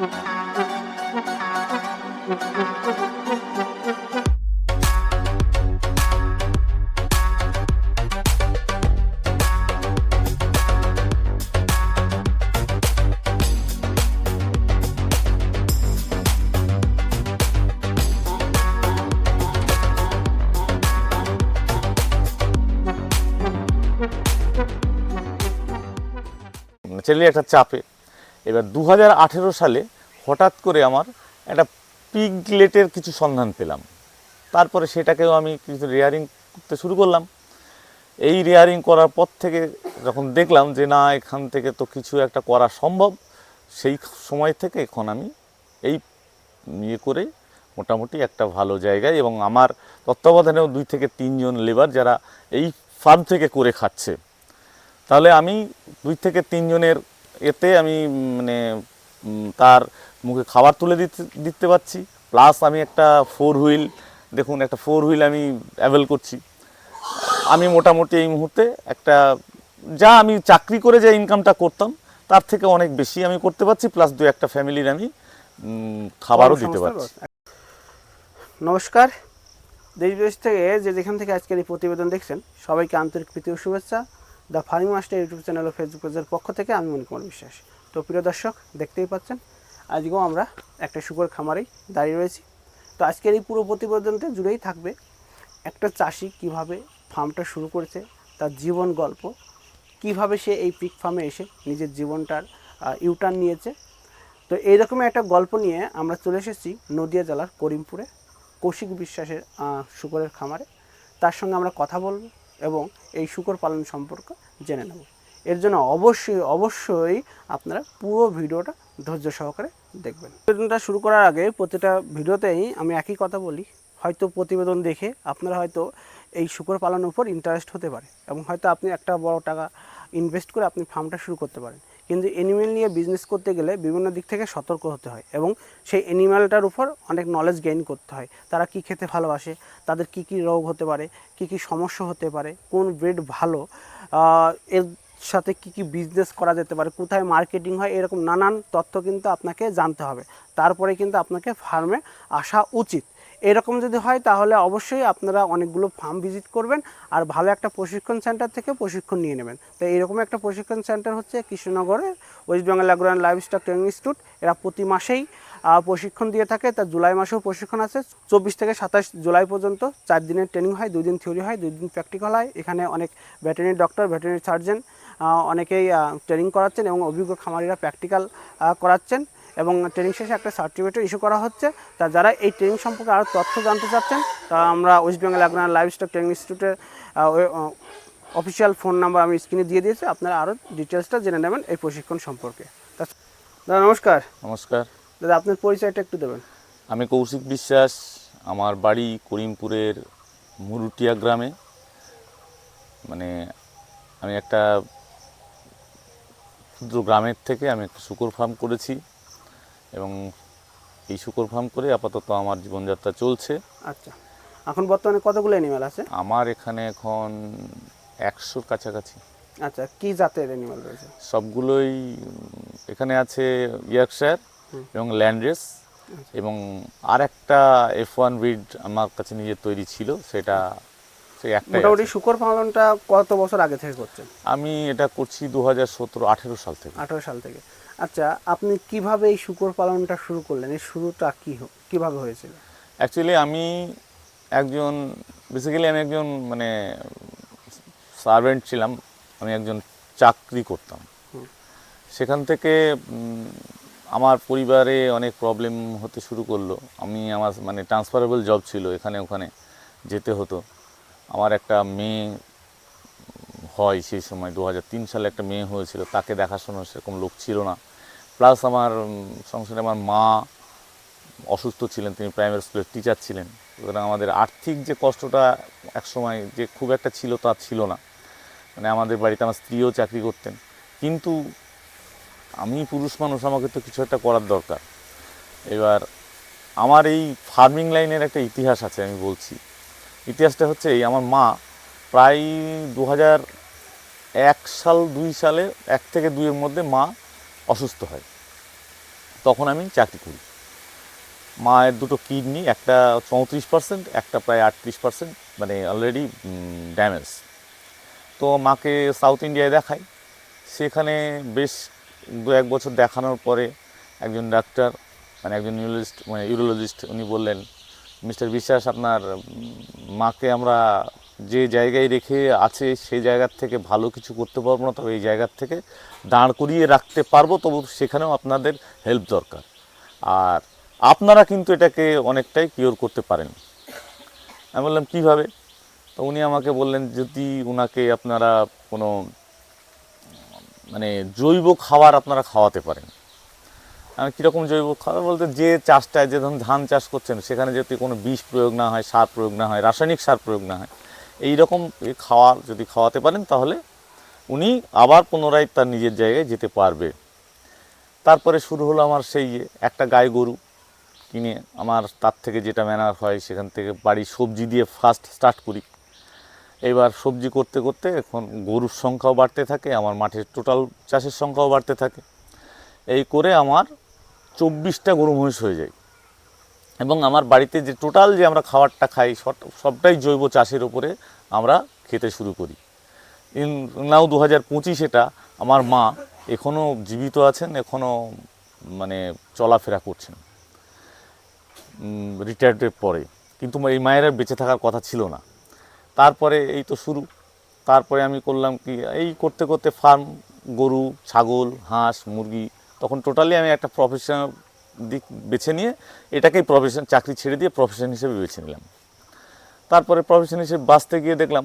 ছেলে একটা চাপে এবার দু হাজার আঠেরো সালে হঠাৎ করে আমার একটা পিগলেটের কিছু সন্ধান পেলাম। তারপরে সেটাকেও আমি কিছু রেয়ারিং করতে শুরু করলাম। এই রেয়ারিং করার পর থেকে যখন দেখলাম যে না, এখান থেকে তো কিছু একটা করা সম্ভব, সেই সময় থেকে এখন আমি এই ইয়ে করে মোটামুটি একটা ভালো জায়গায় এবং আমার তত্ত্বাবধানেও দুই থেকে তিনজন লেবার যারা এই ফার্ম থেকে করে খাচ্ছে। তাহলে আমি দুই থেকে তিনজনের এতে আমি মানে তার মুখে খাবার তুলে দিতে দিতে পারছি। প্লাস আমি একটা ফোর হুইল দেখুন একটা ফোর হুইল আমি অ্যাভেল করছি। আমি মোটামুটি এই মুহূর্তে একটা যা আমি চাকরি করে যে ইনকামটা করতাম তার থেকে অনেক বেশি আমি করতে পারছি। প্লাস দু একটা ফ্যামিলির আমি খাবারও দিতে পারছি। নমস্কার। দেশ বিদেশ থেকে যে যেখান থেকে আজকের এই প্রতিবেদন দেখছেন সবাইকে আন্তরিক প্রীতি ও শুভেচ্ছা। The farming master YouTube channel O Facebook পেজের পক্ষ থেকে আমি মণিকুমার বিশ্বাস। তো প্রিয় দর্শক, দেখতেই পাচ্ছেন, আজকেও আমরা একটা শুকর খামারেই দাঁড়িয়ে রয়েছি। তো আজকের এই পুরো প্রতিবেদনটা জুড়েই থাকবে একটা চাষি কীভাবে ফার্মটা শুরু করেছে, তার জীবন গল্প, কীভাবে সে এই পিক ফার্মে এসে নিজের জীবনটার ইউটার্ন নিয়েছে। তো এইরকমই একটা গল্প নিয়ে আমরা চলে এসেছি নদিয়া জেলার করিমপুরে, কৌশিক বিশ্বাসের শুকরের খামারে। তার সঙ্গে আমরা কথা বলব এবং এই শুকর পালন সম্পর্কে জেনে নেব। এর জন্য অবশ্যই অবশ্যই আপনারা পুরো ভিডিওটা ধৈর্য সহকারে দেখবেন। প্রতিবেদনটা শুরু করার আগে প্রতিটা ভিডিওতেই আমি একই কথা বলি। হয়তো প্রতিবেদন দেখে আপনারা হয়তো এই শুকর পালনের উপর ইন্টারেস্ট হতে পারে এবং হয়তো আপনি একটা বড় টাকা ইনভেস্ট করে আপনি ফার্মটা শুরু করতে পারেন। কিন্তু অ্যানিমেল নিয়ে বিজনেস করতে গেলে বিভিন্ন দিক থেকে সতর্ক হতে হয় এবং সেই অ্যানিম্যালটার উপর অনেক নলেজ গেইন করতে হয়। তারা কি খেতে ভালোবাসে? তাদের কি কি রোগ হতে পারে? কি কি সমস্যা হতে পারে? কোন ব্রিড ভালো? এর সাথে কি কি বিজনেস করা যেতে পারে? কোথায় মার্কেটিং হয়? এরকম নানান তথ্য কিন্তু আপনাকে জানতে হবে। তারপরে কিন্তু আপনাকে ফার্মে আসা উচিত। এরকম যদি হয়, তাহলে অবশ্যই আপনারা অনেকগুলো ফার্ম ভিজিট করবেন আর ভালো একটা প্রশিক্ষণ সেন্টার থেকে প্রশিক্ষণ নিয়ে নেবেন। তো এরকম একটা প্রশিক্ষণ সেন্টার হচ্ছে কৃষ্ণনগরের West Bengal agro and livestock training institute এরা প্রতি মাসেই প্রশিক্ষণ দিয়ে থাকে। তার জুলাই মাসেও প্রশিক্ষণ আছে। চব্বিশ থেকে সাতাশ জুলাই পর্যন্ত চার দিনের ট্রেনিং হয়, দুই দিন থিওরি হয়, দুই দিন প্র্যাকটিক্যাল হয়। এখানে অনেক ভেটেরিনারি ডক্টর ভেটেরিনারি সার্জন অনেকেই ট্রেনিং করাচ্ছেন এবং অভিজ্ঞ খামারিরা প্র্যাকটিক্যাল করাচ্ছেন। এবং ট্রেনিং শেষে একটা সার্টিফিকেট ইস্যু করা হচ্ছে। তা যারা এই ট্রেনিং সম্পর্কে আরও তথ্য জানতে চাচ্ছেন তা আমরা West Bengal agro livestock training ইনস্টিটিউটের অফিসিয়াল ফোন নাম্বার আমি স্ক্রিনে দিয়ে দিয়েছি। আপনারা আরও ডিটেলসটা জেনে নেবেন এই প্রশিক্ষণ সম্পর্কে। দাদা নমস্কার। নমস্কার। দাদা আপনার পরিচয়টা একটু দেবেন। আমি কৌশিক বিশ্বাস আমার বাড়ি করিমপুরের মুরুটিয়া গ্রামে। মানে আমি একটা ক্ষুদ্র গ্রামের থেকে আমি একটা শুকর ফার্ম করেছি। এবং এই শুকর ফার্ম করে আপাতত আমার জীবনযাত্রা চলছে। আচ্ছা এখন বর্তমানে কতগুলো অ্যানিমাল আছে? আমার এখানে এখন একশোর কাছাকাছি। আচ্ছা কি জাতের অ্যানিমাল রয়েছে? সবগুলোই এখানে আছে ইয়র্কশায়ার এবং ল্যান্ডরেস এবং আর একটা এফ ওয়ান ব্রিড আমার কাছে নিজের তৈরি ছিল সেটা সেই একটাই মোটামুটি শুকর পালনটা কত বছর আগে থেকে করছেন? আমি এটা করছি দু হাজার সতেরো আঠেরো সাল থেকে। আঠেরো সাল থেকে। আচ্ছা আপনি কীভাবে এই শুকর পালনটা শুরু করলেন? এই শুরুটা কি কীভাবে হয়েছিল? অ্যাকচুয়ালি আমি একজন বেসিক্যালি আমি একজন মানে সার্ভেন্ট ছিলাম। আমি একজন চাকরি করতাম। সেখান থেকে আমার পরিবারে অনেক প্রবলেম হতে শুরু করল। আমি আমার মানে ট্রান্সফারেবল জব ছিল এখানে ওখানে যেতে হতো। আমার একটা মেয়ে হয় সেই সময় দু তিন সালে একটা মেয়ে হয়েছিল। তাকে দেখাশোনার সেরকম লোক ছিল না। প্লাস আমার সংসারে আমার মা অসুস্থ ছিলেন, তিনি প্রাইমারি স্কুলের টিচার ছিলেন। সুতরাং আমাদের আর্থিক যে কষ্টটা একসময় যে খুব একটা ছিল তা ছিল না। মানে আমাদের বাড়িতে আমার স্ত্রীও চাকরি করতেন। কিন্তু আমি পুরুষ মানুষ, আমাকে তো কিছু একটা করার দরকার। এবার আমার এই ফার্মিং লাইনের একটা ইতিহাস আছে, আমি বলছি। ইতিহাসটা হচ্ছে এই, আমার মা প্রায় দু এক সাল, দুই সালে, এক থেকে দুইয়ের মধ্যে মা অসুস্থ হয়। তখন আমি চাকরি করি। মায়ের দুটো কিডনি, একটা চৌত্রিশ পার্সেন্ট একটা প্রায় আটত্রিশ পার্সেন্ট মানে অলরেডি ড্যামেজ তো মাকে সাউথ ইন্ডিয়ায় দেখাই। সেখানে বেশ দু এক বছর দেখানোর পরে একজন ডাক্তার মানে একজন ইউরোলজিস্ট মানে ইউরোলজিস্ট উনি বললেন, মিস্টার বিশ্বাস, আপনার মাকে আমরা যে জায়গায় রেখে আছে সেই জায়গার থেকে ভালো কিছু করতে পারব না, তবে এই জায়গার থেকে দাঁড় করিয়ে রাখতে পারব, তবু সেখানেও আপনাদের হেল্প দরকার। আর আপনারা কিন্তু এটাকে অনেকটাই কিওর করতে পারেন। আমি বললাম, কীভাবে? তো উনি আমাকে বললেন, যদি ওনাকে আপনারা কোনো মানে জৈব খাবার আপনারা খাওয়াতে পারেন। কীরকম জৈব খাবার? বলতে, যে চাষটায় যে ধরুন ধান চাষ করছেন, সেখানে যদি কোনো বিষ প্রয়োগ না হয়, সার প্রয়োগ না হয়, রাসায়নিক সার প্রয়োগ না হয় এই রকম খাওয়া যদি খাওয়াতে পারেন তাহলে উনি আবার পুনরায় তার নিজের জায়গায় যেতে পারবে। তারপরে শুরু হলো আমার সেই একটা গাই গরু কিনে আমার তার থেকে যেটা ম্যানার হয় সেখান থেকে বাড়ি সবজি দিয়ে ফার্স্ট স্টার্ট করি। এবার সবজি করতে করতে এখন গরুর সংখ্যাও বাড়তে থাকে, আমার মাঠের টোটাল চাষের সংখ্যাও বাড়তে থাকে। এই করে আমার চব্বিশটা গরু মহিষ হয়ে যায়। এবং আমার বাড়িতে যে টোটাল যে আমরা খাবারটা খাই সবটাই জৈব চাষের উপরে আমরা খেতে শুরু করি। ইন নাও দু হাজার পঁচিশ এটা আমার মা এখনও জীবিত আছেন এখনও মানে চলাফেরা করছেন। রিটায়ার্ডের পরে। কিন্তু এই মায়ের বেঁচে থাকার কথা ছিল না। তারপরে এই তো শুরু। তারপরে আমি করলাম কি, এই করতে করতে ফার্ম গরু, ছাগল, হাঁস, মুরগি, তখন টোটালি আমি একটা প্রফেশনাল দিক বেছে নিয়ে এটাকেই প্রফেশন চাকরি ছেড়ে দিয়ে প্রফেশন হিসেবে বেছে নিলাম। তারপরে প্রফেশন হিসেবে বাঁচতে গিয়ে দেখলাম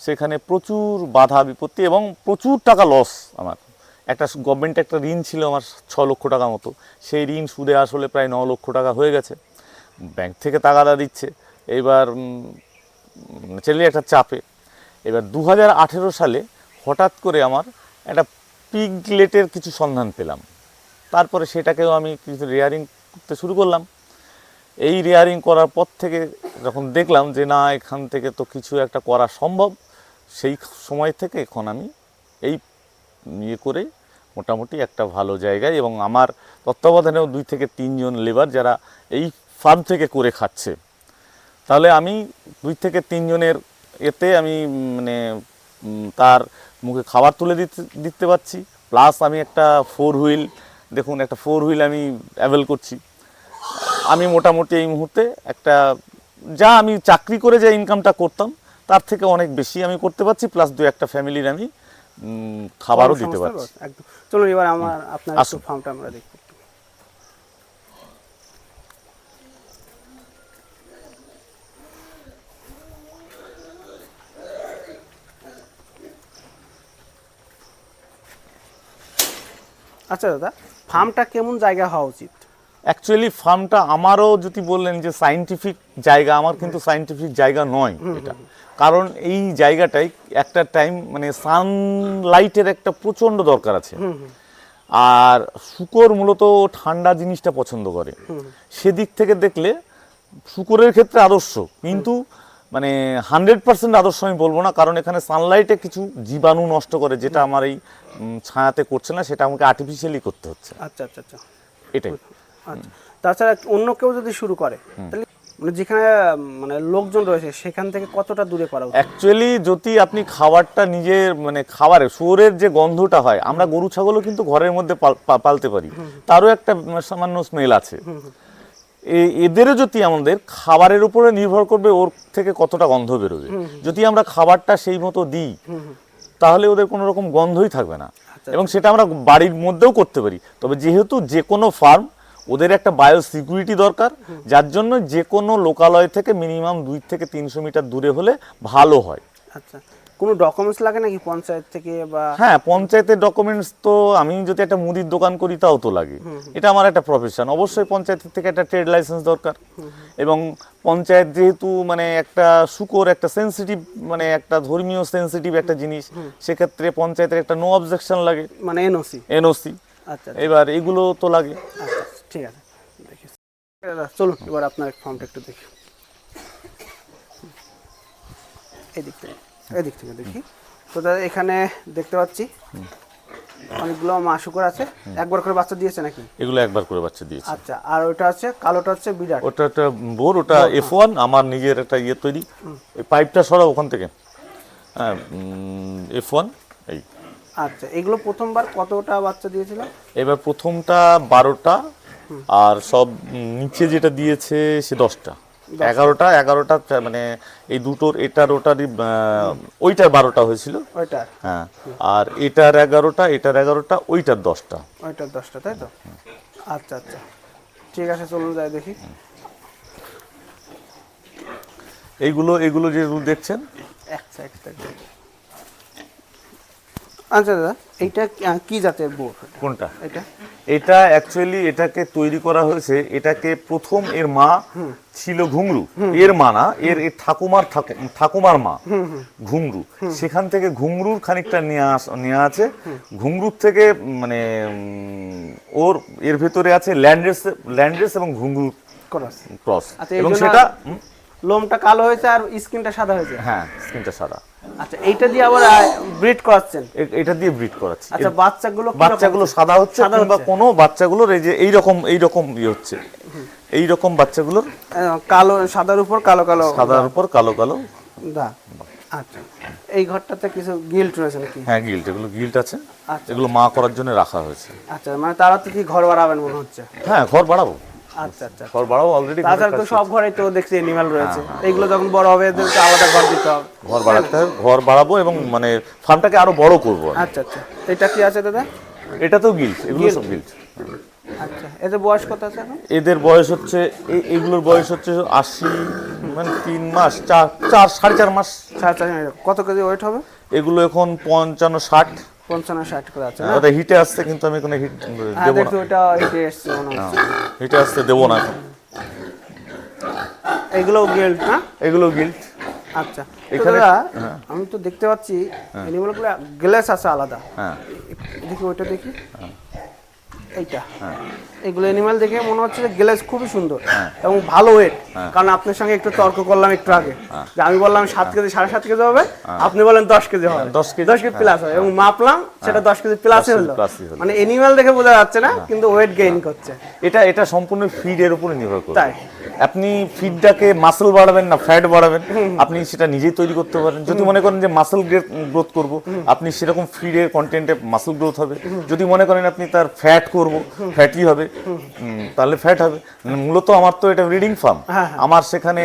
সেখানে প্রচুর বাধা, বিপত্তি এবং প্রচুর টাকা লস আমার। একটা গভর্নমেন্ট একটা ঋণ ছিল আমার ছ লক্ষ টাকা মতো। সেই ঋণ সুদে আসলে প্রায় ন লক্ষ টাকা হয়ে গেছে। ব্যাংক থেকে তাগাদা দিচ্ছে। এবার ছেলে একটা চাপে। এবার দু হাজার আঠেরো সালে হঠাৎ করে আমার একটা পিগলেটের কিছু সন্ধান পেলাম। তারপরে সেটাকেও আমি কিছু রেয়ারিং করতে শুরু করলাম। এই রেয়ারিং করার পর থেকে যখন দেখলাম যে, না, এখান থেকে তো কিছু একটা করা সম্ভব, সেই সময় থেকে এখন আমি এই ইয়ে করে মোটামুটি একটা ভালো জায়গায় এবং আমার তত্ত্বাবধানেও দুই থেকে তিনজন লেবার যারা এই ফার্ম থেকে করে খাচ্ছে। তাহলে আমি দুই থেকে তিনজনের এতে আমি মানে তার মুখে খাবার তুলে দিতে দিতে পারছি। প্লাস আমি একটা ফোর হুইল দেখুন একটা ফোর হুইল আমি অ্যাভেল করছি। আমি মোটামুটি এই মুহূর্তে একটা যা আমি চাকরি করে যে ইনকামটা করতাম তার থেকে অনেক বেশি আমি করতে পারছি প্লাস দু একটা ফ্যামিলির আমি খাবারও দিতে পারছি। একদম। চলুন এবার আমার আপনার। ফার্মটা আমরা দেখব আচ্ছা দাদা। ফার্মটা কেমন জায়গা হওয়া উচিত? অ্যাকচুয়ালি ফার্মটা আমারও যদি বললেন যে সাইন্টিফিক জায়গা আমার কিন্তু সাইন্টিফিক জায়গা নয় এটা। কারণ এই জায়গাটায় একটা টাইম মানে সানলাইটের একটা প্রচণ্ড দরকার আছে। আর শুকর মূলত ঠান্ডা জিনিসটা পছন্দ করে। সেদিক থেকে দেখলে শুকরের ক্ষেত্রে আদর্শ। কিন্তু মানে হান্ড্রেড পার্সেন্ট আদর্শ আমি বলব না কারণ এখানে সানলাইটে কিছু জীবাণু নষ্ট করে যেটা আমার এই ছায়াতে করছে না সেটা আমাকে আর্টিফিশিয়ালি করতে হচ্ছে। আচ্ছা আচ্ছা আচ্ছা। এটাই। আচ্ছা। তাছাড়া অন্য কেউ যদি শুরু করে তাহলে মানে যেখানে মানে লোকজন রয়েছে সেখান থেকে কতটা দূরে করা অ্যাকচুয়ালি যদি আপনি খাবারটা নিজের মানে খাবারে শুয়োরের যে গন্ধটা হয় আমরা গরু ছাগলও কিন্তু ঘরের মধ্যে পালতে পারি। তারও একটা সামান্য স্মেল আছে। এদেরও যদি আমাদের খাবারের উপরে নির্ভর করবে ওর থেকে কতটা গন্ধ বেরোবে। যদি আমরা খাবারটা সেই মতো দিই তাহলে ওদের কোনো রকম গন্ধই থাকবে না। এবং সেটা আমরা বাড়ির মধ্যেও করতে পারি। তবে যেহেতু যে কোনো ফার্ম ওদের একটা বায়ো সিকিউরিটি দরকার যার জন্য যে কোনো লোকালয় থেকে মিনিমাম দুই থেকে তিনশো মিটার দূরে হলে ভালো হয়। আচ্ছা। কোনো ডকুমেন্টস লাগে নাকি পঞ্চায়েত থেকে বা? হ্যাঁ পঞ্চায়েতের ডকুমেন্টস তো আমি যদি একটা মুদির দোকান করি তাও তো লাগে। এটা আমার একটা প্রফেশন অবশ্যই পঞ্চায়েতের থেকে একটা ট্রেড লাইসেন্স দরকার। এবং পঞ্চায়েত যেহেতু মানে একটা শুকর একটা সেন্সিটিভ মানে একটা ধর্মীয় সেন্সিটিভ একটা জিনিস সেক্ষেত্রে পঞ্চায়েতের একটা নো অবজেকশন লাগে। মানে এনওসি এনওসি আচ্ছা এবার এগুলো তো লাগে। আচ্ছা ঠিক আছে। দেখি। চলুন এবার আপনার ফর্মটা একটু দেখি। এদিক থেকে এদিক থেকে দেখি। তো দাদা এখানে দেখতে পাচ্ছি অনেকগুলো মা শুকর আছে। একবার করে বাচ্চা দিয়েছে নাকি? এগুলো একবার করে বাচ্চা দিয়েছে। আচ্ছা আর ওটা আছে কালোটা হচ্ছে বিরাট। ওটা একটা বোর ওটা এফ ওয়ান আমার নিজের একটা ইয়ে তৈরি। এই পাইপটা সরা ওখান থেকে। হ্যাঁ এফ ওয়ান এই। আচ্ছা এগুলো প্রথমবার কতটা বাচ্চা দিয়েছিল? এবার প্রথমটা বারোটা আর সব নিচে যেটা দিয়েছে সে দশটা। এগারোটা এগারোটা মানে এই দুটোর এটার ওটারই ওইটার বারোটা হয়েছিল। ওইটার। হ্যাঁ আর এটার এগারোটা এটার এগারোটা ওইটার দশটা। ওইটার দশটা তাই তো? আচ্ছা আচ্ছা। ঠিক আছে চলুন যাই দেখি। এইগুলো এগুলো যে রুল দেখছেন? এক সাইড আচ্ছা দাদা এইটা কি- জাতের বোর? কোনটা? এটা? এটা অ্যাকচুয়ালি এটাকে তৈরি করা হয়েছে এটাকে প্রথম এর মা ছিল ঘুংরু এর মা না এর এর ঠাকুমার ঠাকুমার মা ঘুংরু সেখান থেকে ঘুংরুর খানিকটা নিয়ে নিয়ে আছে। ঘুংরুর থেকে মানে ওর এর ভেতরে আছে ল্যান্ড্রেস ল্যান্ড্রেস এবং ঘুংরু ক্রস। ক্রস। আচ্ছা, এবং সেটা লোমটা কালো হয়েছে আর স্কিনটা সাদা হয়েছে? হ্যাঁ স্কিনটা সাদা। আচ্ছা এইটা দিয়ে আবার ব্রিড করাচ্ছেন? এটা দিয়ে ব্রিড করাচ্ছি। আচ্ছা বাচ্চাগুলো বাচ্চাগুলো সাদা হচ্ছে কিংবা হচ্ছে। কোনো বাচ্চাগুলোর এই যে এইরকম এইরকম ইয়ে হচ্ছে। এইরকম বাচ্চাগুলোর আহ, কালো সাদার উপর কালো কালো। সাদার উপর কালো কালো। দা আচ্ছা। এই ঘরটাতে কিছু গিল্ট রয়েছে নাকি? হ্যাঁ গিল্ট এগুলো গিল্ট আছে। আচ্ছা। এগুলো মা করার জন্য রাখা হয়েছে। আচ্ছা মানে তারা তো কি ঘর বাড়াবেন মনে হচ্ছে? হ্যাঁ ঘর বাড়াবো। আচ্ছা আচ্ছা অলরেডি তাছাড়া তো সব ঘরে তো দেখছি এনিমাল রয়েছে। হ্যাঁ, এইগুলো যখন বড় হবে আলাদা ঘর দিতে হবে। ঘর বাড়াতে হবে ঘর বাড়াবো এবং মানে ফার্মটাকে আরও বড় করব আচ্ছা আচ্ছা। এটা কি আছে দাদা? এটা তো গিল্ট এগুলো সব গিল্ট আচ্ছা এতে বয়স কত আছে এদের বয়স হচ্ছে এগুলোর বয়স হচ্ছে আশি মানে তিন মাস চার চার সাড়ে চার মাস। সাড়ে চার কত কেজি ওয়েট হবে? এগুলো এখন পঞ্চান্ন ষাট। পঞ্চান্ন ষাট করে আছে না? ওটা হিটে আসছে কিন্তু আমি কোনো হিট হ্যাঁ দেবো না। ওটা হেঁটে এসছে হচ্ছে। হিটে আসতে দেবো না এখন। এগুলো গিল্ট না? এগুলো গিল্ট আচ্ছা তো এখানে- আমি তো দেখতে পাচ্ছি গ্লাসগুলো আছে আলাদা। হ্যাঁ। দেখি ওইটা দেখি। এইটা। এগুলো এনিমাল দেখে মনে হচ্ছে যে গ্লেস খুবই সুন্দর এবং ভালো ওয়েট কারণ আপনার সঙ্গে একটু তর্ক করলাম একটু আগে। যে আমি বললাম সাত কেজি সাড়ে সাত কেজি হবে আপনি বলেন দশ কেজি হবে। দশ কেজি, দশ কেজি প্লাস হবে। এবং মাপলাম সেটা দশ কেজি প্লাসে হলো। প্লাসই হলো। মানে এনিমাল দেখে বোঝা যাচ্ছে না কিন্তু ওয়েট গেইন করছে। এটা এটা সম্পূর্ণ ফিডের উপরে নির্ভর করে। তাই? আপনি ফিডটাকে মাসল বাড়াবেন না ফ্যাট বাড়াবেন। আপনি সেটা নিজেই তৈরি করতে পারেন। যদি মনে করেন যে মাসল গ্রোথ করব আপনি সেরকম ফিডের কন্টেন্টে মাসল গ্রোথ হবে। যদি মনে করেন আপনি তার ফ্যাট করব ফ্যাটি হবে তাহলে ফ্যাট হবে। মানে মূলত আমার তো এটা ব্রিডিং ফার্ম হ্যাঁ, আমার সেখানে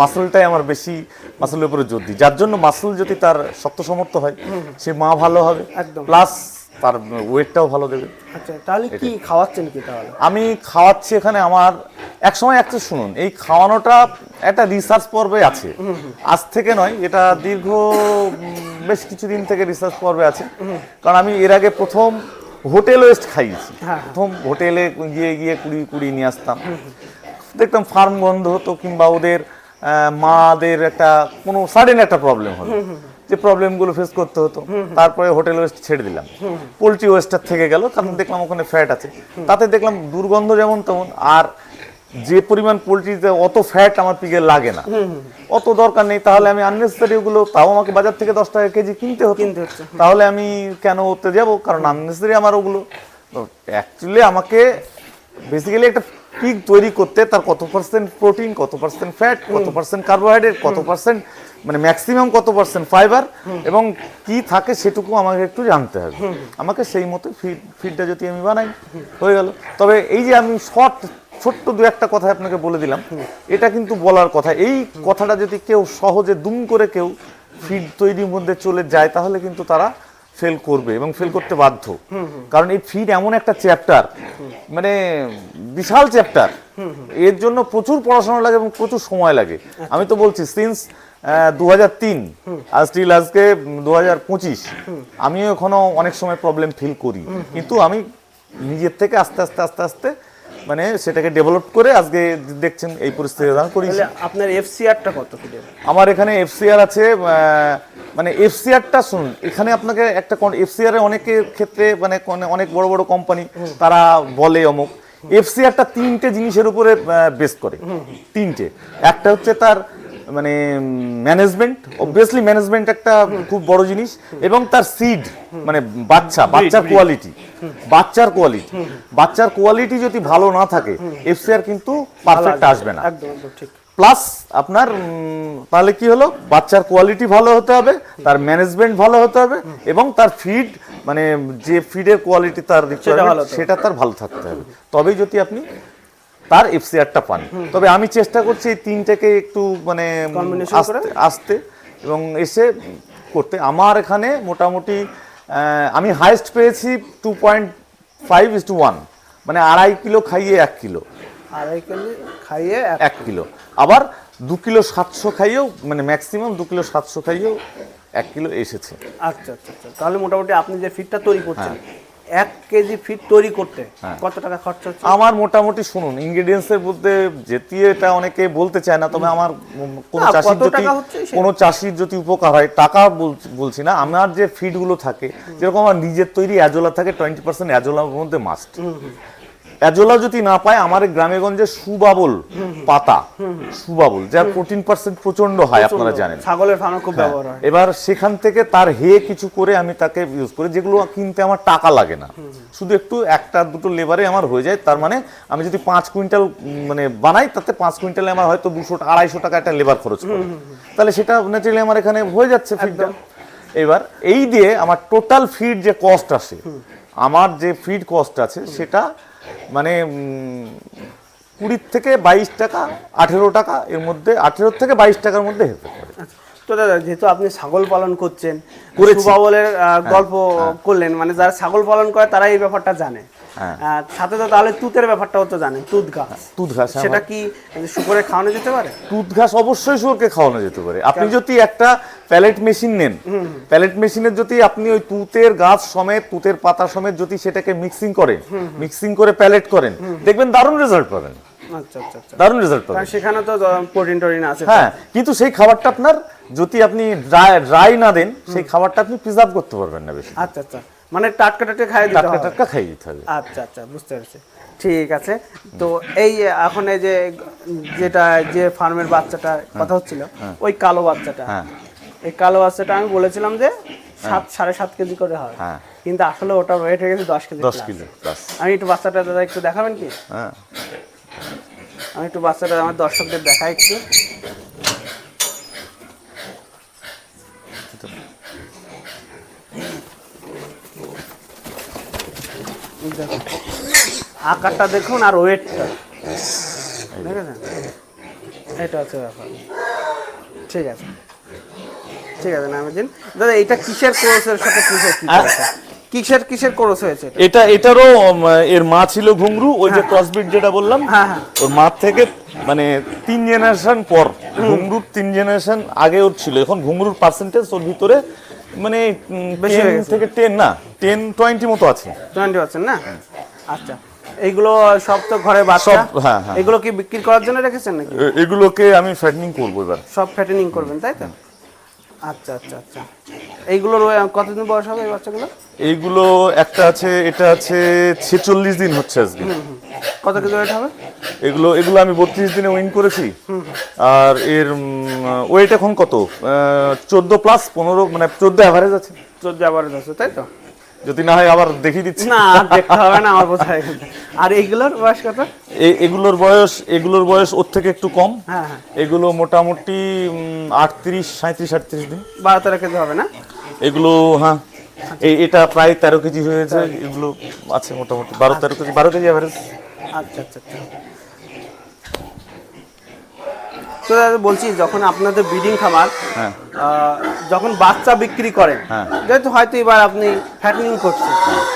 মাসলটাই আমার বেশি মাসলের উপরে জোর দিই। যার জন্য মাসল যদি তার শক্ত সমর্থ হয় সে মা ভালো হবে। প্লাস তার ওয়েটটাও ভালো দেবে। আচ্ছা তাহলে কি খাওয়াচ্ছেন কি তাহলে? আমি খাওয়াচ্ছি এখানে আমার এক সময় একটা শুনুন এই খাওয়ানোটা একটা রিসার্চ পর্বে আছে। আজ থেকে নয় এটা দীর্ঘ বেশ কিছুদিন থেকে রিসার্চ পর্বে আছে। কারণ আমি এর আগে প্রথম হোটেল ওয়েস্ট খাইয়েছি। হ্যাঁ। প্রথম হোটেলে গিয়ে গিয়ে কুড়ি কুড়ি নিয়ে আসতাম। দেখতাম ফার্ম বন্ধ হতো কিংবা ওদের মাদের একটা কোনো সাডেন একটা প্রবলেম হলো। যে প্রবলেমগুলো ফেস করতে হতো। তারপরে হোটেল ওয়েস্ট ছেড়ে দিলাম। পোলট্রি ওয়েস্টার থেকে গেল। কারণ দেখলাম ওখানে ফ্যাট আছে। তাতে দেখলাম দুর্গন্ধ যেমন তেমন। আর যে পরিমাণ পোলট্রিতে অত ফ্যাট আমার পিকে লাগে না। অত দরকার নেই তাহলে আমি আননেসেসারি ওগুলো তাও আমাকে বাজার থেকে দশ টাকা কেজি কিনতে হতো। কিনতে তাহলে আমি কেন ওতে যাব? কারণ আননেসেসারি আমার ওগুলো। অ্যাকচুয়ালি আমাকে বেসিক্যালি একটা পিক তৈরি করতে তার কত পার্সেন্ট প্রোটিন কত পার্সেন্ট ফ্যাট কত পার্সেন্ট কার্বোহাইড্রেট কত পার্সেন্ট মানে ম্যাক্সিমাম কত পার্সেন্ট ফাইবার এবং কি থাকে সেটুকু আমাকে একটু জানতে হবে। আমাকে সেই মতো ফিড ফিডটা যদি আমি বানাই হয়ে গেল। তবে এই যে আমি শর্ট ছোট্ট দু একটা কথা আপনাকে বলে দিলাম। এটা কিন্তু বলার কথা। এই কথাটা যদি কেউ সহজে দুম করে কেউ ফিড তৈরির মধ্যে চলে যায়, তাহলে কিন্তু তারা ফেল করবে এবং ফেল করতে বাধ্য। কারণ এই ফিড এমন একটা চ্যাপ্টার মানে বিশাল চ্যাপ্টার এর জন্য প্রচুর পড়াশোনা লাগে এবং প্রচুর সময় লাগে। আমি তো বলছি সিন্স দু হাজার তিন আজ আজকে দু হাজার পঁচিশ, আমিও এখনও অনেক সময় প্রবলেম ফিল করি। কিন্তু আমি নিজের থেকে আস্তে আস্তে আস্তে আস্তে মানে সেটাকে ডেভেলপ করে আজকে দেখছেন এই পরিস্থিতি দান করি আপনার এফসিআরটা কত আমার এখানে এফসিআর আছে মানে এফসিআরটা শুনুন এখানে আপনাকে একটা এফসিআর এর অনেকের ক্ষেত্রে মানে অনেক বড় বড় কোম্পানি তারা বলে অমুক। এফসিআরটা তিনটে জিনিসের উপরে বেস করে। তিনটে। একটা হচ্ছে তার মানে ম্যানেজমেন্ট অবভিয়াসলি ম্যানেজমেন্ট একটা খুব বড় জিনিস এবং তার সিড মানে বাচ্চা বাচ্চার কোয়ালিটি বাচ্চার কোয়ালিটি বাচ্চার কোয়ালিটি যদি ভালো না থাকে এফসিআর কিন্তু পারফেক্ট আসবে না। একদম ঠিক। প্লাস আপনার তাহলে কি হলো? বাচ্চার কোয়ালিটি ভালো হতে হবে তার ম্যানেজমেন্ট ভালো হতে হবে এবং তার ফিড মানে যে ফিডের কোয়ালিটি তার। সেটা তার ভালো থাকতে হবে। তবেই যদি আপনি তার এফসিআরটা পান। তবে আমি চেষ্টা করছি এই তিনটাকে একটু মানে? আসতে এবং এসে করতে। আমার এখানে মোটামুটি আমি হাইস্ট পেয়েছি two point five is two one মানে আড়াই কিলো খাইয়ে এক কিলো। আড়াই কিলো খাইয়ে এক কিলো। আবার দু কিলো সাতশো খাইয়েও মানে ম্যাক্সিমাম দু কিলো সাতশো খাইয়েও এক কিলো এসেছে। আচ্ছা আচ্ছা আচ্ছা। তাহলে মোটামুটি আপনি যে ফিটটা তৈরি করছেন হ্যাঁ। এক কেজি ফিট তৈরি করতে কত টাকা খরচ হচ্ছে? আমার মোটামুটি শুনুন ইনগ্রেডিয়েন্টসের মধ্যে যেটি এটা অনেকে বলতে চায় না তবে আমার কোন চাষির যদি কোন চাষির যদি উপকার হয় টাকা বল- বলছি না আমার যে ফিডগুলো থাকে যেরকম আমার নিজের তৈরি অ্যাজোলা থাকে টোয়েন্টি পার্সেন্ট অ্যাজোলার মধ্যে মাস্ট অ্যাজোলা যদি না পায় আমার এই গ্রামে গঞ্জে সুবাবল পাতা। সুবাবল যার প্রোটিন পার্সেন্ট প্রচণ্ড হয় আপনারা জানেন। ছাগলের ফার্মে খুব হ্যাঁ, ব্যবহার হয়। এবার সেখান থেকে তার হে কিছু করে আমি তাকে ইউজ করি যেগুলো কিনতে আমার টাকা লাগে না। শুধু একটু একটা দুটো লেবারে আমার হয়ে যায় তার মানে আমি যদি পাঁচ কুইন্টাল মানে বানাই তাতে পাঁচ কুইন্টালে আমার হয়তো দুশো আড়াইশো টাকা একটা লেবার খরচ করে তাহলে সেটা ন্যাচারালি আমার এখানে হয়ে যাচ্ছে ফিডটা এবার এই দিয়ে আমার টোটাল ফিড যে কস্ট আসে আমার যে ফিড কস্ট আছে সেটা মানে কুড়ির থেকে বাইশ টাকা আঠেরো টাকা এর মধ্যে আঠেরো থেকে বাইশ টাকার মধ্যে হেল্প করে আচ্ছা, তো দাদা যেহেতু আপনি ছাগল পালন করছেন করেছি। সুবাবলের গল্প করলেন মানে যারা ছাগল পালন করে তারা এই ব্যাপারটা জানে হ্যাঁ। সাথে তো তাহলে তুতের ব্যাপারটাও তো জানেন তুত গাছ দুধ ঘাস সেটা কি শুকরে খাওয়ানো যেতে পারে? দুধ ঘাস অবশ্যই শুয়োরকে খাওয়ানো যেতে পারে। আপনি যদি একটা প্যালেট মেশিন নেন প্যালেট মেশিনের যদি আপনি ওই তুতের গাছ সমেত তুতের পাতা সমেত যদি সেটাকে মিক্সিং করেন মিক্সিং করে প্যালেট করেন দেখবেন দারুণ রেজাল্ট পাবেন। আচ্ছা আচ্ছা আচ্ছা। দারুণ রেজাল্ট পাবেন। সেখানে তো প্রোটিন টোটিন আছে হ্যাঁ কিন্তু সেই খাবারটা আপনার যদি আপনি ড্রাই ড্রাই না দেন সেই খাবারটা আপনি প্রিজার্ভ করতে পারবেন না বেশি। আচ্ছা আচ্ছা। মানে টাটকা টাটকা খাই দিতে হবে। টাটকা খাইয়ে দিতে হবে। আচ্ছা আচ্ছা বুঝতে পেরেছি। ঠিক আছে। তো এই এখন এই যে যেটা যে ফার্মের বাচ্চাটা কথা হচ্ছিল ওই কালো বাচ্চাটা। হ্যাঁ। এই কালো বাচ্চাটা আমি বলেছিলাম যে সাত সাড়ে সাত কেজি করে হয়। হ্যাঁ। কিন্তু আসলে ওটা ওয়েট হয়ে গেছে দশ কেজি দশ। কিলো আমি একটু বাচ্চাটা দাদা একটু দেখাবেন কি? হ্যাঁ। আমি একটু বাচ্চাটা আমার দর্শকদের দেখাই একটু। আকারটা দেখুন আর ওয়েটটা। দেখেছেন? এটা হচ্ছে ব্যাপার। ঠিক আছে। ঠিক আছে নামিদিন দাদা এটা কিসের কোর্সের সাথে কিসের? কিসের কিসের কোর্স হয়েছে এটা? এটা এটারও এর মা ছিল ঘুংরু ওই যে ক্রসবিট যেটা বললাম হ্যাঁ, হ্যাঁ। ওর মা থেকে মানে তিন জেনারেশন পর ঘুংরুর তিন জেনারেশন আগে ওর ছিল। এখন ঘুংরুর পার্সেন্টেজ ওর ভিতরে মানে বেশি হয়ে গেছে। থেকে টেন না টেন টোয়েন্টি মতো আছে। টোয়েন্টি আছে না? আচ্ছা এইগুলো সব তো ঘরে বাচ্চা? হ্যাঁ, হ্যাঁ। এগুলো কি বিক্রি করার জন্য রেখেছেন নাকি? এগুলোকে আমি ফ্যাটনিং করব এবার। সব ফ্যাটেনিং করবেন তাই তো? আচ্ছা আচ্ছা আচ্ছা। এইগুলোর কতদিন বয়স হবে এই বাচ্চাগুলো? এইগুলো একটা আছে এটা আছে ছেচল্লিশ দিন হচ্ছে আজকে। কত কেজি ওয়েট হবে? এগুলো এগুলো আমি বত্রিশ দিনে উইন করেছি। আর এর ওয়েট এখন কত? চোদ্দ প্লাস পনেরো মানে চোদ্দ অ্যাভারেজ আছে। চোদ্দ অ্যাভারেজ আছে তাই তো? যদি না হয় আবার দেখিয়ে দিচ্ছি। না দেখতে হবে না আমার বোঝা আর এইগুলোর বয়স কত? এগুলোর বয়স এগুলোর বয়স ওর থেকে একটু কম। হ্যাঁ হ্যাঁ। এগুলো মোটামুটি আটত্রিশ সাঁত্রিশ আটত্রিশ দিন। বারো তেরো কেজি হবে না? এগুলো হ্যাঁ এই এটা প্রায় তেরো কেজি হয়েছে এগুলো আছে মোটামুটি। বারো তেরো কেজি বারো কেজি অ্যাভারেজ আচ্ছা আচ্ছা আচ্ছা। তো বলছি যখন আপনাদের ব্রিডিং খামার হ্যাঁ। যখন বাচ্চা বিক্রি করেন হ্যাঁ। যেহেতু হয়তো এবার আপনি ফ্যাটনিং করছেন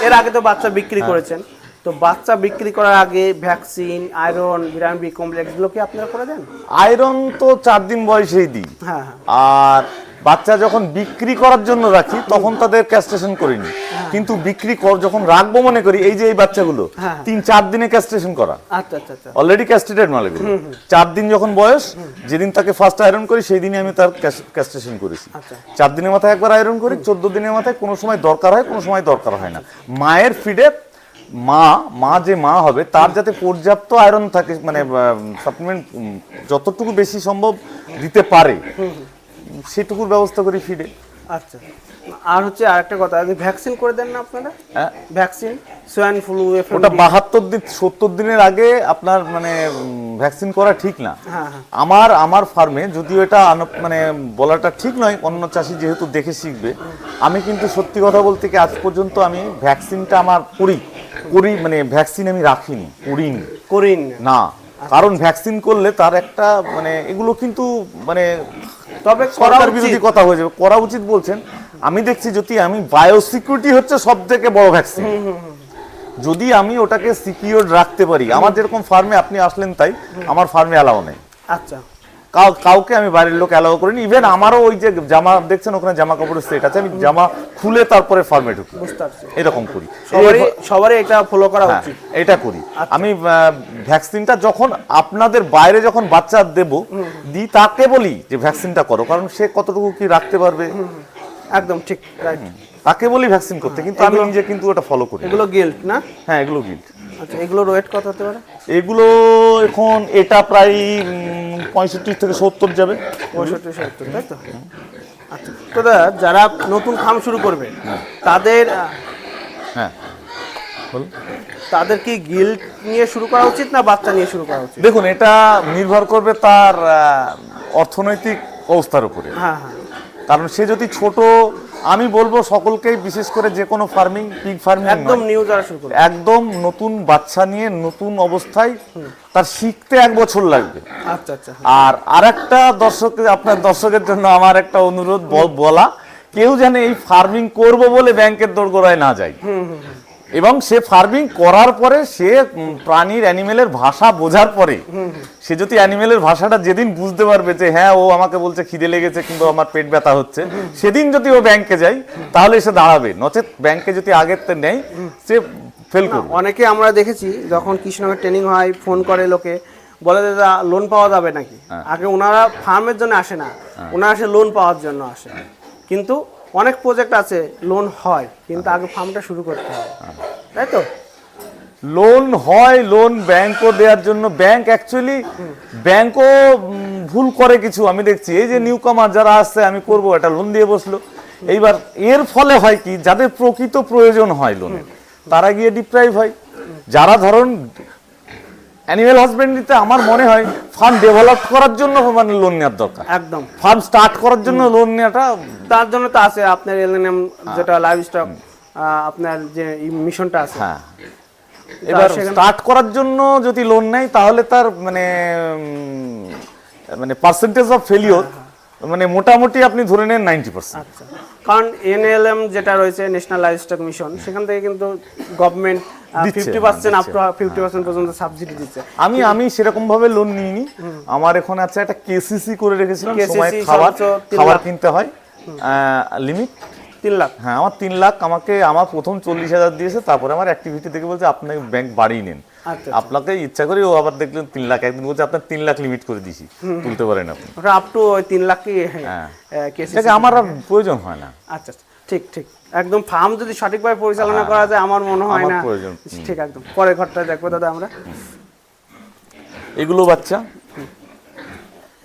এর আগে তো বাচ্চা বিক্রি করেছেন। তো বাচ্চা বিক্রি করার আগে ভ্যাকসিন আয়রন ভিটামিন বি কমপ্লেক্সগুলো কি আপনারা করে দেন? আয়রন তো চার দিন বয়সেই দিই। হ্যাঁ হ্যাঁ। আর বাচ্চা যখন বিক্রি করার জন্য রাখি তখন তাদের ক্যাস্ট্রেশন করিনি কিন্তু বিক্রি কর যখন রাখব মনে করি এই যে এই বাচ্চাগুলো হ্যাঁ। তিন চার দিনে ক্যাস্ট্রেশন করা। অলরেডি ক্যাস্ট্রেটেড মাল এগুলো চার দিন যখন বয়স যেদিন তাকে ফার্স্ট আয়রন করি সেই দিনই আমি তার ক্যাস্ট্রেশন করেছি। আচ্ছা। চার দিনের মাথায় একবার আয়রন করি চোদ্দ দিনের মাথায় কোনো সময় দরকার হয় কোনো সময় দরকার হয় না। মায়ের ফিডে মা মা যে মা হবে তার যাতে পর্যাপ্ত আয়রন থাকে মানে সাপ্লিমেন্ট যতটুকু বেশি সম্ভব দিতে পারে সেটুকুর ব্যবস্থা করি ফিডে আচ্ছা। আর হচ্ছে আরেকটা কথা ভ্যাকসিন করে দেন না আপনারা? হ্যাঁ। ভ্যাকসিন সোয়াইন ফ্লু ওটা বাহাত্তর দিন সত্তর দিনের আগে আপনার মানে ভ্যাকসিন করা ঠিক না। হ্যাঁ হ্যাঁ। আমার আমার ফার্মে যদিও এটা মানে বলাটা ঠিক নয় অন্য চাষি যেহেতু দেখে শিখবে আমি কিন্তু সত্যি কথা বলতে কি আজ পর্যন্ত আমি ভ্যাকসিনটা আমার করি। করি মানে ভ্যাকসিন আমি রাখিনি করিনি। করিন। না। কারণ ভ্যাকসিন করলে তার একটা মানে এগুলো কিন্তু মানে তবে করা সরকার বিরোধী কথা হয়ে যাবে। করা উচিত বলছেন আমি দেখছি যদি আমি বায়োসিকিউরিটি হচ্ছে সব থেকে বড় ভ্যাকসিন যদি আমি ওটাকে সিকিউর রাখতে পারি আমার যেরকম ফার্মে আপনি আসলেন তাই আমার ফার্মে অ্যালাও নেই। আচ্ছা। কাউকে আমি বাড়ির লোক অ্যালাউ করিনি। ইভেন আমারও ওই যে জামা দেখছেন ওখানে জামা কাপড়ের সেট আছে আমি জামা খুলে তারপরে ফার্মে ঢুকি। এরকম করি। সবারই সবারই এটা ফলো করা হ্যাঁ, উচিত। এটা করি। আচ্ছা। আমি ভ্যাকসিনটা যখন আপনাদের বাইরে যখন বাচ্চা দেব দিই তাকে বলি যে ভ্যাকসিনটা করো। কারণ সে কতটুকু কি রাখতে পারবে? একদম ঠিক রাইট তাকে বলি ভ্যাকসিন করতে কিন্তু আমি নিজে কিন্তু ওটা ফলো করি এগুলো গিল্ট না? হ্যাঁ এগুলো গিল্ট আচ্ছা এগুলোর ওয়েট কত হতে পারে? এগুলো এখন এটা প্রায় পঁয়ষট্টি থেকে সত্তর যাবে। পঁয়ষট্টি সত্তর তাই তো? আচ্ছা তো দাদা যারা নতুন ফার্ম শুরু করবে তাদের হ্যাঁ। তাদের কি গিল্ট নিয়ে শুরু করা উচিত না বাচ্চা নিয়ে শুরু করা উচিত? দেখুন এটা নির্ভর করবে তার অর্থনৈতিক অবস্থার উপরে। হ্যাঁ হ্যাঁ। কারণ সে যদি ছোট আমি বলব সকলকেই বিশেষ করে যে কোনো ফার্মিং পিগ ফার্মিং একদম নিউ যারা শুরু করবে। একদম নতুন বাচ্চা নিয়ে নতুন অবস্থায় তার শিখতে এক বছর লাগবে। আচ্ছা আচ্ছা আর আরেকটা দর্শক আপনার দর্শকের জন্য আমার একটা অনুরোধ বলা কেউ যেন এই ফার্মিং করব বলে ব্যাংকের দোরগোড়ায় না যায়। এবং সে ফার্মিং করার পরে সে প্রাণীর অ্যানিমেলের ভাষা বোঝার পরে সে যদি অ্যানিমেলের ভাষাটা যেদিন বুঝতে পারবে যে হ্যাঁ ও আমাকে বলছে খিদে লেগেছে কিংবা আমার পেট ব্যথা হচ্ছে সেদিন যদি ও ব্যাংকে যায় তাহলে সে দাঁড়াবে। নচেত ব্যাংকে যদি আগের তে নেয় সে ফেল করবে। অনেকে আমরা দেখেছি যখন কৃষ্ণনগর ট্রেনিং হয় ফোন করে লোকে বলে দাদা লোন পাওয়া যাবে নাকি? আগে ওনারা ফার্মের জন্য আসে না। ওনারা আসে লোন পাওয়ার জন্য আসে। কিন্তু অনেক প্রজেক্ট আছে লোন হয়, কিন্তু আগে ফার্মটা শুরু করতে হয়। তাই তো? লোন হয় লোন ব্যাংকও দেওয়ার জন্য। ব্যাংক অ্যাকচুয়ালি ব্যাংকও ভুল করে কিছু, আমি দেখছি। এই যে নিউ কামার যারা আসছে, আমি করব এটা লোন দিয়ে বসল। এইবার এর ফলে হয় কি, যাদের প্রকৃত প্রয়োজন হয় লোনের তারা গিয়ে ডিপ্রাইভ হয়। যারা ধরুন অ্যানিমেল হাজবেন্ডারিতে আমার মনে হয় ফার্ম ডেভেলপ করার জন্য মানে লোন নেওয়ার দরকার। একদম। ফার্ম স্টার্ট করার জন্য লোন নেওয়াটা তার জন্য তো আছে আপনার এলএনএম যেটা লাইভ স্টক আপনার যে মিশনটা আছে। হ্যাঁ। এবার স্টার্ট করার জন্য যদি লোন নেয় তাহলে তার মানে মানে পার্সেন্টেজ অফ ফেলিওর মানে মোটামুটি আপনি ধরে নেন নাইনটি পার্সেন্ট আচ্ছা। কারণ এনএলএম যেটা রয়েছে ন্যাশনাল লাইভ স্টক মিশন সেখান থেকে কিন্তু government fifty percent up to fifty percent পর্যন্ত সাবসিডি দিচ্ছে। আমি আমি সেরকম ভাবে লোন নিইনি। আমার এখন আছে একটা কেসিসি করে রেখেছিলাম সময় খাবার খাবার কিনতে হয় লিমিট তিন লাখ। হ্যাঁ আমার তিন লাখ আমাকে আমার প্রথম চল্লিশ হাজার দিয়েছে তারপরে আমার অ্যাক্টিভিটি দেখে বলছে আপনি ব্যাংক বাড়িয়ে নেন। আচ্ছা আপনাকে ইচ্ছা করে ও আবার দেখলেন তিন লাখ একদিন বলছে আপনার তিন লাখ লিমিট করে দিছি তুলতে পারেন আপনি। আপ টু তিন লাখ কি হ্যাঁ। আমার প্রয়োজন হয় না। আচ্ছা আচ্ছা, ঠিক ঠিক। একদম ফার্ম যদি সঠিকভাবে পরিচালনা করা যায় আমার মনে হয় না। ঠিক একদম। পরের ঘরটা দেখব দাদা আমরা। এগুলো বাচ্চা?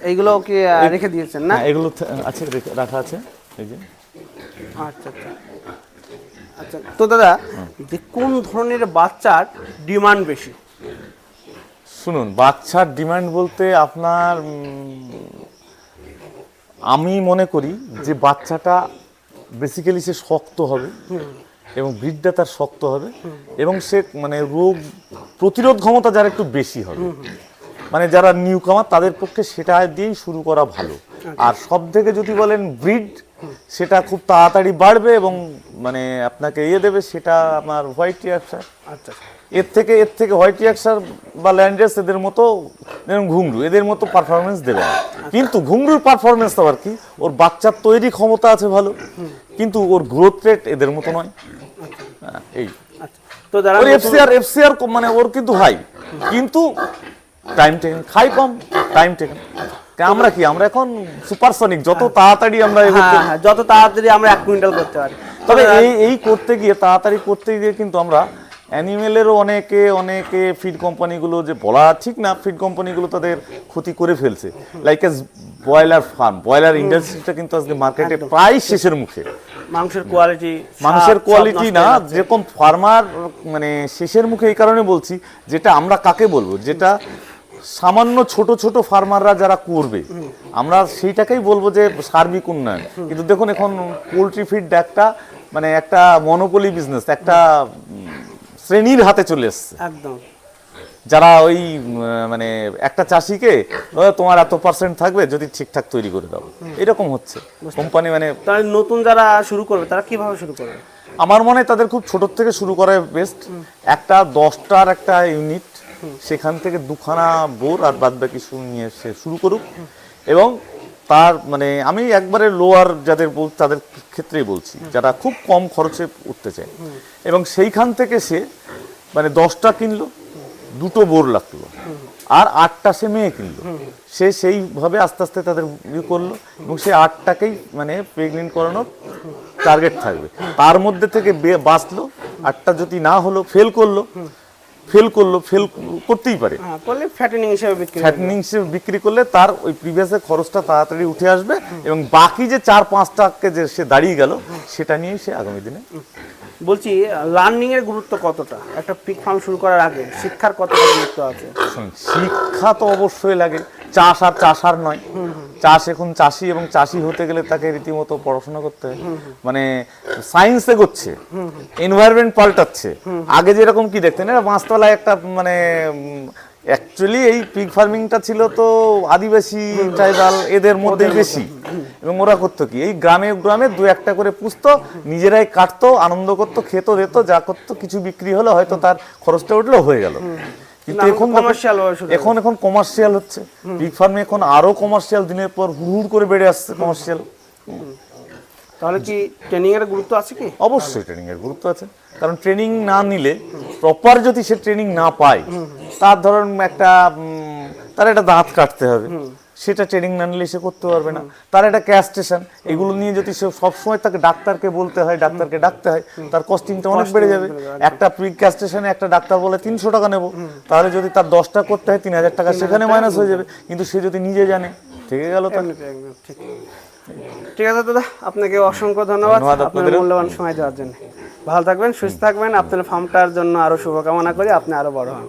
এইগুলো কি রেখে দিয়েছেন না? হ্যাঁ এগুলো আছে রেখে- রাখা আছে। এই যে। আচ্ছা আচ্ছা। আচ্ছা তো দাদা যে কোন ধরনের বাচ্চার ডিমান্ড বেশি? শুনুন বাচ্চার ডিমান্ড বলতে আপনার আমি মনে করি যে বাচ্চাটা বেসিক্যালি সে শক্ত হবে এবং ব্রিডটা তার শক্ত হবে এবং সে মানে রোগ প্রতিরোধ ক্ষমতা যার একটু বেশি হবে। মানে যারা নিউ কামার তাদের পক্ষে সেটা দিয়েই শুরু করা ভালো। আর সব থেকে যদি বলেন ব্রিড সেটা খুব তাড়াতাড়ি বাড়বে এবং মানে আপনাকে ইয়ে দেবে, সেটা আমার হোয়াইট টিয়াক্সার আচ্ছা এর থেকে এর থেকে হোয়াইট টিয়াক্সার বা ল্যান্ডেস এদের মতো যেমন ঘুংরু এদের মতো পারফরমেন্স দেবে না। কিন্তু ঘুংরুর পারফরমেন্স আবার কি ওর বাচ্চার তৈরি ক্ষমতা আছে ভালো কিন্তু ওর গ্রোথ রেট এদের মতো নয়। হ্যাঁ, এই। আচ্ছা তো যারা ওর এফসিআর এফসিআর মানে ওর কিন্তু হাই কিন্তু টাইম টেকেন খাই কম টাইম টেকেন আমরা কি আমরা এখন সুপারসনিক যত তাড়াতাড়ি আমরা হ্যাঁ হ্যাঁ যত তাড়াতাড়ি আমরা এক কুইন্টাল করতে পারি। তবে এই এই করতে গিয়ে তাড়াতাড়ি করতে গিয়ে কিন্তু আমরা অ্যানিমেলেরও অনেকে অনেকে ফিড কোম্পানিগুলো যে বলা ঠিক না ফিড কোম্পানিগুলো তাদের ক্ষতি করে ফেলছে। Like as broiler farm broiler ইন্ডাস্ট্রিটা কিন্তু আজকে মার্কেটে প্রায় শেষের মুখে। মাংসের কোয়ালিটি মানুষের কোয়ালিটি না যেরকম ফার্মার মানে শেষের মুখে এই কারণে বলছি যেটা আমরা কাকে বলব? যেটা সামান্য ছোট ছোট ফার্মাররা যারা করবে আমরা সেইটাকেই বলব যে সার্বিক উন্নয়ন। কিন্তু দেখুন এখন পোলট্রি ফিড একটা মানে একটা মনোপলি বিজনেস একটা শ্রেণির হাতে চলে এসছে। একদম। যারা ওই মানে একটা চাষিকে তোমার এত পার্সেন্ট থাকবে যদি ঠিকঠাক তৈরি করে দাও। এরকম হচ্ছে। কোম্পানি মানে নতুন যারা শুরু করবে তারা কীভাবে শুরু করবে? আমার মনে হয় তাদের খুব ছোট থেকে শুরু করা বেস্ট একটা দশটার একটা ইউনিট সেখান থেকে দুখানা বোর আর বাদ বাকি শুরু নিয়ে সে শুরু করুক। এবং তার মানে আমি একবারে লোয়ার যাদের বল তাদের ক্ষেত্রেই বলছি যারা খুব কম খরচে উঠতে চায় এবং সেইখান থেকে সে মানে দশটা কিনলো দুটো বোর লাগল আর আটটা সে মেয়ে কিনলো। সে সেইভাবে আস্তে আস্তে তাদের ইয়ে করল এবং সে আটটাকেই মানে প্রেগনেন্ট করানোর টার্গেট থাকবে। তার মধ্যে থেকে বাঁচলো আটটা যদি না হলো ফেল করল ফেল করল ফেল করতেই পারে। হ্যাঁ করলে ফ্যাটেনিং হিসেবে বিক্রি ফ্যাটেনিং হিসেবে বিক্রি করলে তার ওই প্রিভিয়াসের খরচটা তাড়াতাড়ি উঠে আসবে এবং বাকি যে চার পাঁচটাকে যে সে দাঁড়িয়ে গেল সেটা নিয়েই সে আগামী দিনে বলছি লার্নিং এর গুরুত্ব কতটা? একটা পিক ফার্ম শুরু করার আগে শিক্ষার কতটা গুরুত্ব আছে? শিক্ষা তো অবশ্যই লাগে। চাষ আর চাষ আর নয়। চাষ এখন চাষি এবং চাষি হতে গেলে তাকে রীতিমতো পড়াশোনা করতে হয়। মানে সায়েন্স এগোচ্ছে এনভায়রনমেন্ট পাল্টাচ্ছে। আগে যেরকম কি দেখতেন এরা বাঁশতলায় একটা মানে অ্যাকচুয়ালি এই পিগ ফার্মিংটা ছিল তো আদিবাসী ট্রাইবাল এদের মধ্যে বেশি। এবং ওরা করতো কি এই গ্রামে গ্রামে দু একটা করে পুষতো নিজেরাই কাটতো আনন্দ করতো খেতো দিত যা করতো কিছু বিক্রি হলো হয়তো তার খরচটা উঠল হয়ে গেল। কিন্তু এখন কমার্শিয়াল এখন এখন কমার্শিয়াল হচ্ছে। পিগ ফার্মে এখন আরও কমার্শিয়াল দিনের পর হুড় করে বেড়ে আসছে কমার্শিয়াল তাহলে কি ট্রেনিং এর গুরুত্ব আছে কি? অবশ্যই ট্রেনিং এর গুরুত্ব আছে। কারণ ট্রেনিং না নিলে প্রপার যদি সে ট্রেনিং না পায় তার ধরুন একটা তার একটা দাঁত কাটতে হবে। সেটা ট্রেনিং না নিলে সে করতে পারবে না। তার একটা ক্যাশ স্টেশন এগুলো নিয়ে যদি সে সবসময় তাকে ডাক্তারকে বলতে হয় ডাক্তারকে ডাকতে হয় তার কস্টিংটা অনেক বেড়ে যাবে। একটা প্রি ক্যাশ স্টেশনে একটা ডাক্তার বলে তিনশো টাকা নেব তাহলে যদি তার দশটা করতে হয় তিন হাজার টাকা সেখানে মাইনাস হয়ে যাবে। কিন্তু সে যদি নিজে জানে থেকে গেল একদম ঠিক। ঠিক আছে দাদা আপনাকে অসংখ্য ধন্যবাদ। ধন্যবাদ আপনার মূল্যবান সময় দেওয়ার জন্য। ভালো থাকবেন সুস্থ থাকবেন। আপনার ফার্মটার জন্য আরও শুভকামনা করি। আপনি আরও বড় হন।